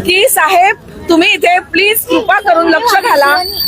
की साहेब तुम्ही इथे प्लीज कृपा करून लक्ष घाला.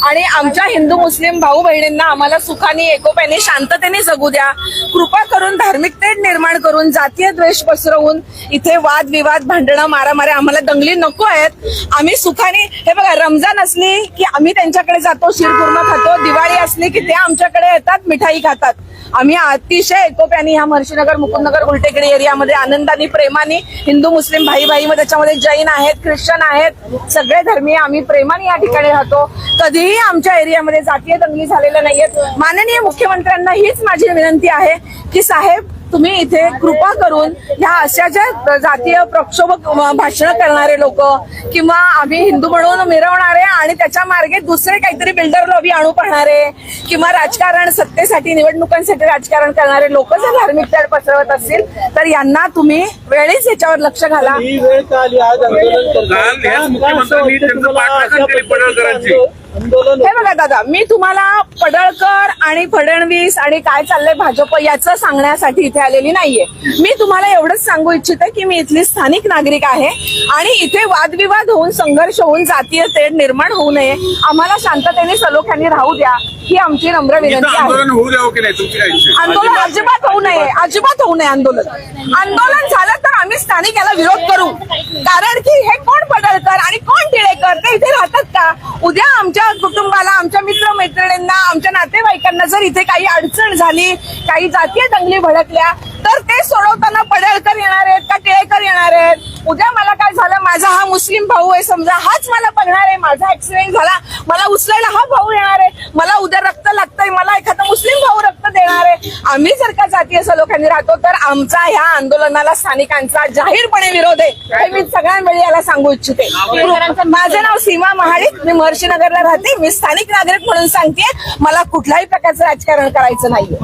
आणि आमच्या हिंदू मुस्लिम भाऊ बहिणींना आम्हाला सुखाने एकोप्याने शांततेने जगू द्या. कृपा करून धार्मिकतेत निर्माण करून जातीय द्वेष पसरवून इथे वाद विवाद भांडणं मारामारे आम्हाला दंगली नको आहेत. आम्ही सुखाने हे बघा रमजान असली की आम्ही त्यांच्याकडे जातो शिरकुर्मा खातो दिवाळी असली की ते आमच्याकडे येतात मिठाई खातात. आम्ही अतिशय एकोप्याने ह्या महर्षीनगर मुकुंदनगर गुलटेकडी एरियामध्ये आनंदाने प्रेमाने हिंदू मुस्लिम भाई भाई मग त्याच्यामध्ये जैन आहेत ख्रिश्चन आहेत सगळे सगळे धर्मीय आम्ही प्रेमाने या ठिकाणी राहतो. कधीही आमच्या एरियामध्ये जातीय दंगली झालेल्या नाहीयेत. माननीय मुख्यमंत्र्यांना हीच माझी विनंती आहे की साहेब तुम्ही इथे कृपा करून ह्या अशा ज्या जातीय प्रक्षोभक भाषण करणारे लोक किंवा आम्ही हिंदू म्हणून मिरवणारे आणि त्याच्या मार्गे दुसरे काहीतरी बिल्डर लॉबी आणू पाहणारे किंवा राजकारण सत्तेसाठी निवडणुकांसाठी राजकारण करणारे लोक जर धार्मिक तेढ पसरवत असतील तर यांना तुम्ही वेळीच याच्यावर लक्ष घाला. ही हे बघा दादा मी तुम्हाला पडळकर आणि फडणवीस आणि काय चाललंय भाजप याचं सांगण्यासाठी इथे आलेली नाहीये. मी तुम्हाला एवढंच सांगू इच्छिते की मी इथली स्थानिक नागरिक आहे आणि इथे वादविवाद होऊन संघर्ष होऊन जातीय तेढ निर्माण होऊ नये. आम्हाला शांततेने सलोख्याने राहू द्या ही आमची नम्र विनंती आहे? आंदोलन अजिबात होऊ नये अजिबात होऊ नये आंदोलन. आंदोलन झालं तर आम्ही स्थानिक याला विरोध करू कारण की हे कोण पडळकर आणि कोण टिळेकर ते इथे राहतात का उद्या आमच्या कुटुंबाला आमच्या मित्र मैत्रिणींना आमच्या नातेवाईकांना जर इथे काही अडचण झाली काही जातीय दंगली भडकल्या तर ते सोडवताना पडळकर येणार आहेत का टिळेकर येणार आहेत? उद्या मला काय झालं? माझा हा मुस्लिम भाऊ आहे समजा हाच मला बघणार आहे माझा ऍक्सिडेंट झाला मला उचलायला हा भाऊ येणार आहे मला उद्या रक्त लागतंय मला एखादा मुस्लिम भाऊ रक्त देणार आहे. आम्ही जर का जातीय सलोख्याने राहतो तर आमचा ह्या आंदोलनाला स्थानिकांचा जाहीरपणे विरोध आहे. हे मी सगळ्यांवेळी याला सांगू इच्छिते. माझं नाव सीमा महाडिक मी महर्षीनगरला राहते मी स्थानिक नागरिक म्हणून सांगते मला कुठल्याही प्रकारचं राजकारण करायचं नाही